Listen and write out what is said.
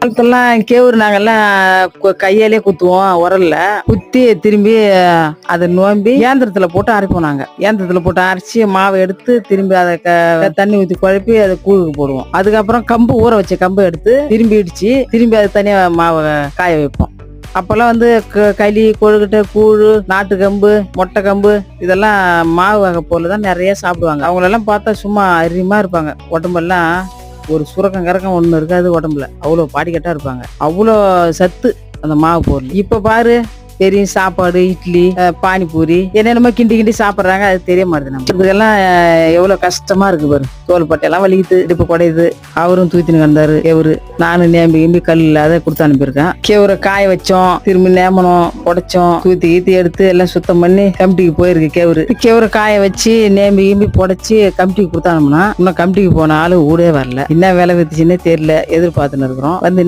காலத்தெல்லாம் கேவுரு நாங்கெல்லாம் கையாலே குத்துவோம் உரல்ல. குத்தி திரும்பி அதை நோம்பி ஏந்திரத்துல போட்டு அரைப்போம் நாங்க. ஏந்திரத்துல போட்டு அரைச்சி மாவை எடுத்து திரும்பி அதை க- தண்ணி ஊத்தி குழப்பி அதை கூழுக்கு போடுவோம். அதுக்கப்புறம் கம்பு ஊற வச்ச கம்பு எடுத்து திரும்பி இடிச்சு திரும்பி அதை தனியா மாவை காய வைப்போம். அப்போல்லாம் வந்து க- களி கொழுக்கட்டை கூழ் நாட்டு கம்பு மொட்டை கம்பு இதெல்லாம் மாவு வகை பொருள் தான் நிறைய சாப்பிடுவாங்க. அவங்களெல்லாம் பார்த்தா சும்மா அரியமா இருப்பாங்க. உடம்பெல்லாம் ஒரு சுரக்கம் கறக்கம் ஒன்று இருக்காது உடம்புல. அவ்வளோ பாடிக்கட்டாக இருப்பாங்க. அவ்வளோ சத்து அந்த மாவு பொருள். இப்போ பாரு பெரிய சாப்பாடு இட்லி பானிபூரி என்னென்னமோ கிண்டி கிண்டி சாப்பிட்றாங்க அது தெரிய மாட்டேது நம்ம இதுக்கெல்லாம் எவ்வளோ கஷ்டமா இருக்கு பாரு. தோல்பட்டையெல்லாம் வலிக்குது இடுப்பு குடையுது. அவரும் தூத்தின்னு வந்தாரு எவரு. நானும் நேம்பி கிம்பி கல் இல்லாத கொடுத்து அனுப்பியிருக்கேன். கேவரை காய வச்சோம் திரும்பி நேமனம் உடைச்சோம் தூத்தி கீத்தி எடுத்து எல்லாம் சுத்தம் பண்ணி கமிட்டிக்கு போயிருக்கு கேவுரு. கேவரை காய வச்சு நேம்பி கிம்பி புடைச்சி கமிட்டிக்கு கொடுத்தானோம்னா இன்னும் கமிட்டிக்கு போன ஆளு ஊடே வரல. என்ன வேலை வித்துச்சுன்னே தெரியல எதிர்பார்த்துன்னு இருக்கிறோம். வந்து